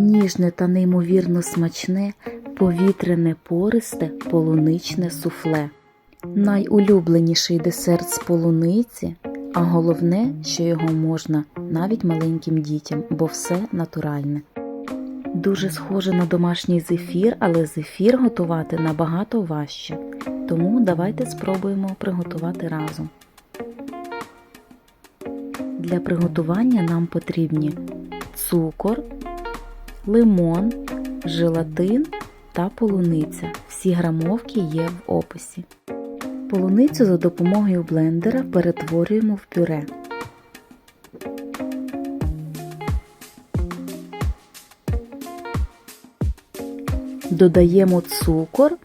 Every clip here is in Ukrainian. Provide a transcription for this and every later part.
ніжне та неймовірно смачне, повітряне пористе полуничне суфле. Найулюбленіший десерт з полуниці, а головне, що його можна навіть маленьким дітям, бо все натуральне. Дуже схоже на домашній зефір, але зефір готувати набагато важче. Тому давайте спробуємо приготувати разом. Для приготування нам потрібні цукор, лимон, желатин та полуниця. Всі грамовки є в описі. Полуницю за допомогою блендера перетворюємо в пюре. Додаємо цукор,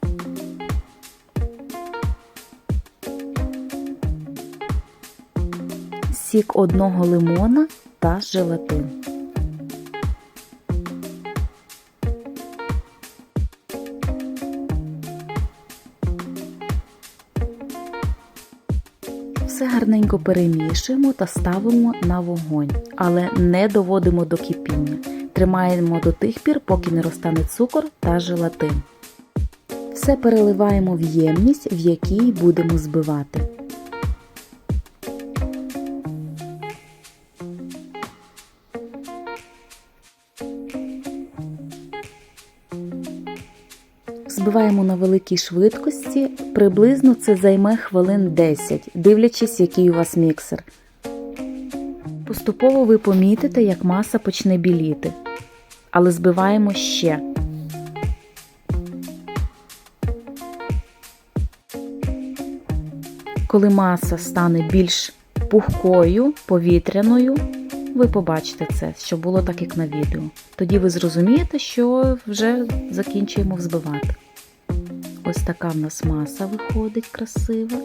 сік одного лимона та желатин. Все гарненько перемішуємо та ставимо на вогонь, але не доводимо до кипіння. Тримаємо до тих пір, поки не розтане цукор та желатин. Все переливаємо в ємність, в якій будемо збивати. Збиваємо на великій швидкості, приблизно це займе хвилин 10, дивлячись, який у вас міксер. Поступово ви помітите, як маса почне біліти, але збиваємо ще. Коли маса стане більш пухкою, повітряною, ви побачите це, що було так, як на відео. Тоді ви зрозумієте, що вже закінчуємо взбивати. Ось така в нас маса виходить красива.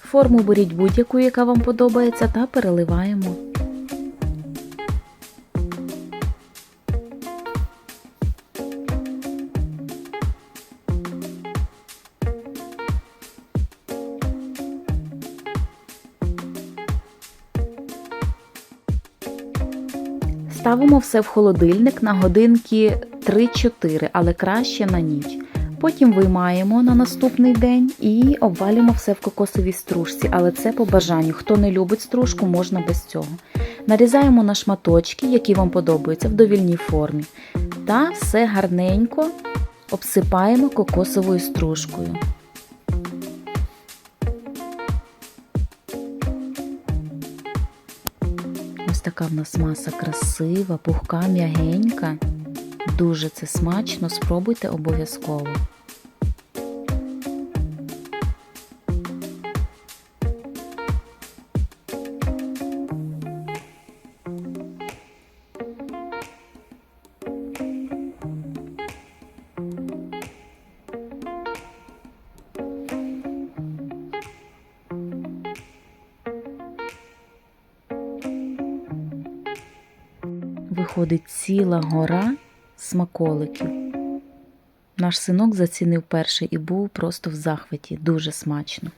Форму беріть будь-яку, яка вам подобається, та переливаємо. Ставимо все в холодильник на годинки 3-4, але краще на ніч. Потім виймаємо на наступний день і обвалюємо все в кокосовій стружці, але це по бажанню. Хто не любить стружку, можна без цього. Нарізаємо на шматочки, які вам подобаються в довільній формі. Та все гарненько обсипаємо кокосовою стружкою. Така в нас маса красива, пухка, м'ягенька. Дуже це смачно, спробуйте обов'язково. Виходить ціла гора смаколиків. Наш синок зацінив перший і був просто в захваті, дуже смачно.